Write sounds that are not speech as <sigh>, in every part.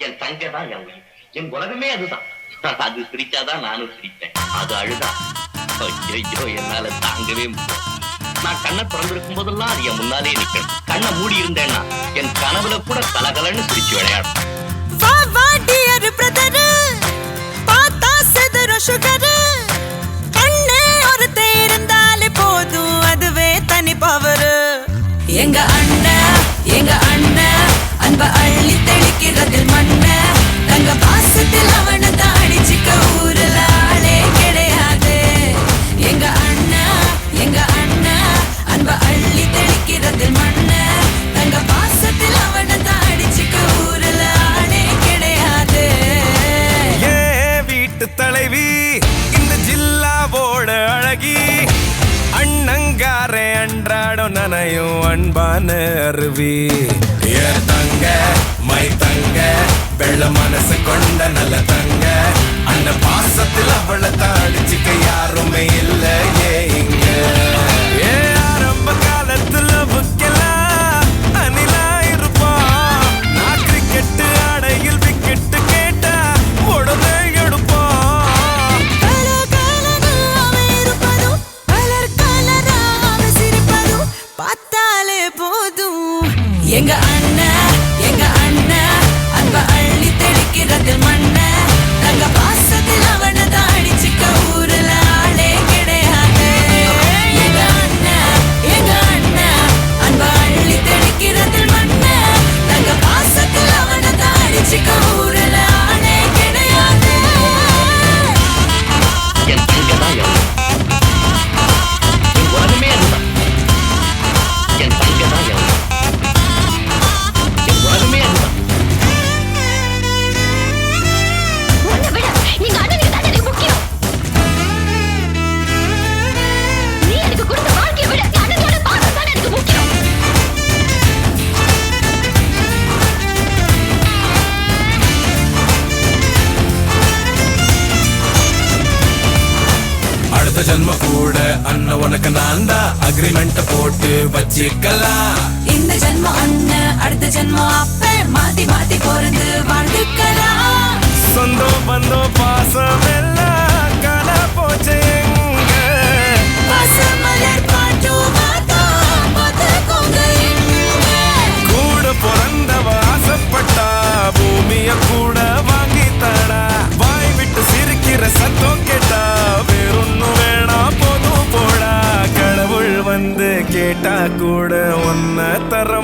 என் தங்க தான் என் உயிர். என் உலகமே அதுதான். <laughs> அது சிரிச்சாதான் நானும் சிரிப்பேன். அது அழுதான். ஐயோ என்னால தாங்கவே முடியும் நான் கண்ணை திறந்திருக்கும் போதெல்லாம் அது என் முன்னாலே நிற்கும். கண்ணை மூடி இருந்தேன்னா என் கனவுல கூட கலகலன்னு சிரிச்சு விளையாடும். வா வா டியர் பிரதர். பார்த்தா செதற சுகர். கண்ணே ஒருத்தே இருந்தாலே போதும். அதுவே தனி பவர் எங்க அண்ணன் எங்க அண்ணன் தெளிக்கிறதில் மண்ண தங்க பாசத்தில் அவனை தான் அடிச்சுக்க ஆளே கிடையாது. எங்க அண்ணா எங்க அண்ணா அன்ப அள்ளி தெளிக்கிறதில் மண்ண அன்றாடம் அன்பான அருவி. ஏ தங்க மை தங்க வெள்ள மனசு கொண்ட நல்ல தங்க. அந்த பாசத்தில் அவளை ஜென்ம கூட அண்ணன் உனக்கு நான் தான் அக்ரிமெண்ட் போட்டு வச்சுக்கலாம் இந்த ஜென்மம் அண்ணன் அடுத்த ஜென்மம் அப்ப மாத்தி மாத்தி பிறந்து வாழ்ந்துக்கலாம். சொந்தம் பந்தம் பாசம் எல்லாம் கூட ஒன்ன தர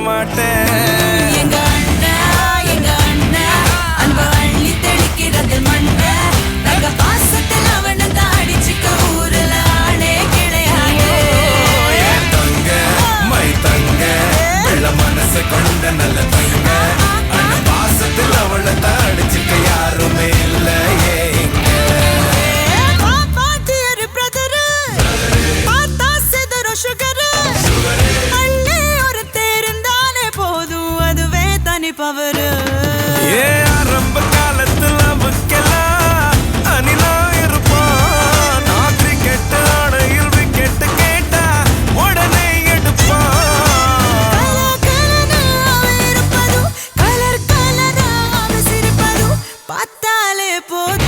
poder.